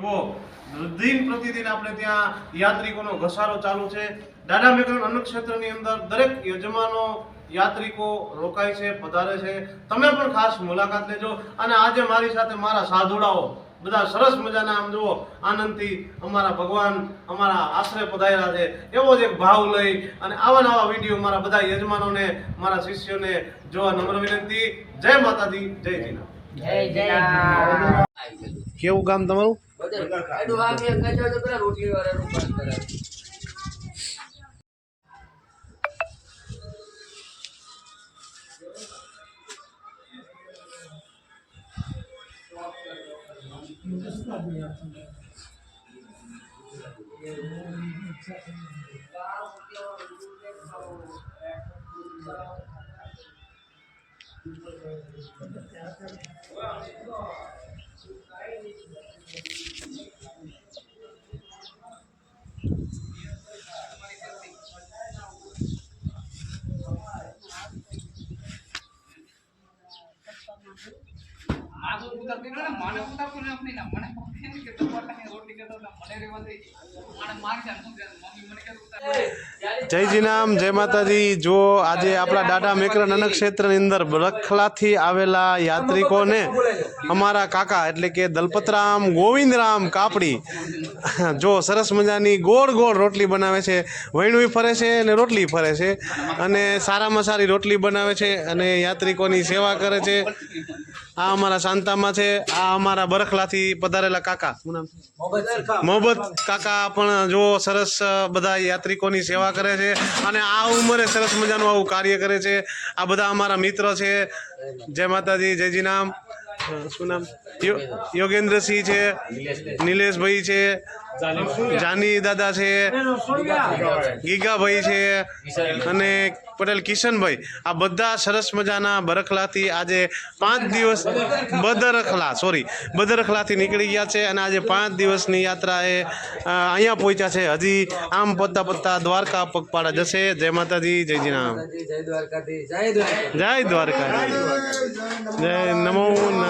જુઓ દિન પ્રતિદિન આપણે ત્યાં યાત્રિકોનો ઘસારો ચાલુ છે. દાદા મેકરણ અન્ન ક્ષેત્રની અંદર દરેક યજમાનો યાત્રિકો રોકાય છે પધારે છે. તમે પણ ખાસ મુલાકાત લેજો. અને આજે મારી સાથે મારા સાધુડાઓ બધા સરસ મજાના આમ જુઓ આનંદથી અમારા ભગવાન અમારા આશ્રય પધાર્યા છે. એવો જ એક ભાવ લઈ અને આવા નવા વીડિયો મારા બધા યજમાનોને મારા શિષ્યોને જોવા નમ્ર વિનંતી. જય માતાજી જય જીના. જય જય કેવું ગામ તમારું? રોટલી વાળાનું કામ કરે આગળ ઉતરતી ને મને ઉતરતું ને આપણી મને પકડીને જાય જીનામ જય માતાજી. જો આજે આપણા દાદા મેકર નાનક ક્ષેત્રની અંદર બરખલાથી આવેલા યાત્રિકોને અમારા કાકા એટલે કે દલપતરામ ગોવિંદરામ કાપડી, જો સરસ મજાની ગોળ ગોળ રોટલી બનાવે છે. વૈણું ફરે છે અને રોટલી ફરે છે. અને સારામાં સારી રોટલી બનાવે છે અને યાત્રિકોની સેવા કરે છે. આ અમારા શાંતામાં છે. આ અમારા બરખલાથી પધારેલા કાકા. શું નામ? મોહબ્બત કાકા પણ જો સરસ બધા યાત્રિકોની સેવા કરે છે અને આ ઉંમરે સરસ મજાનું આવું કાર્ય કરે છે. આ બધા અમારા મિત્ર છે. જય માતાજી જયજી નામ. શું નામ? યોગેન્દ્રસિંહ છે નિલેશભાઈ છે જાની દાદા છે ગીગાભાઈ છે અને પટેલ કિશનભાઈ. આ બધા સરસ મજાના બરખલાથી આજે પાંચ દિવસ બદરખલા સોરી બદરખલાથી નીકળી ગયા છે અને આજે પાંચ દિવસની યાત્રા એ અહીંયા પહોંચ્યા છે. હજી આમ પત્તા પત્તા દ્વારકા પગપાળા જશે. જય માતાજી જય જી રામ. જય દ્વારકા જય દ્વારકા જય દ્વારકા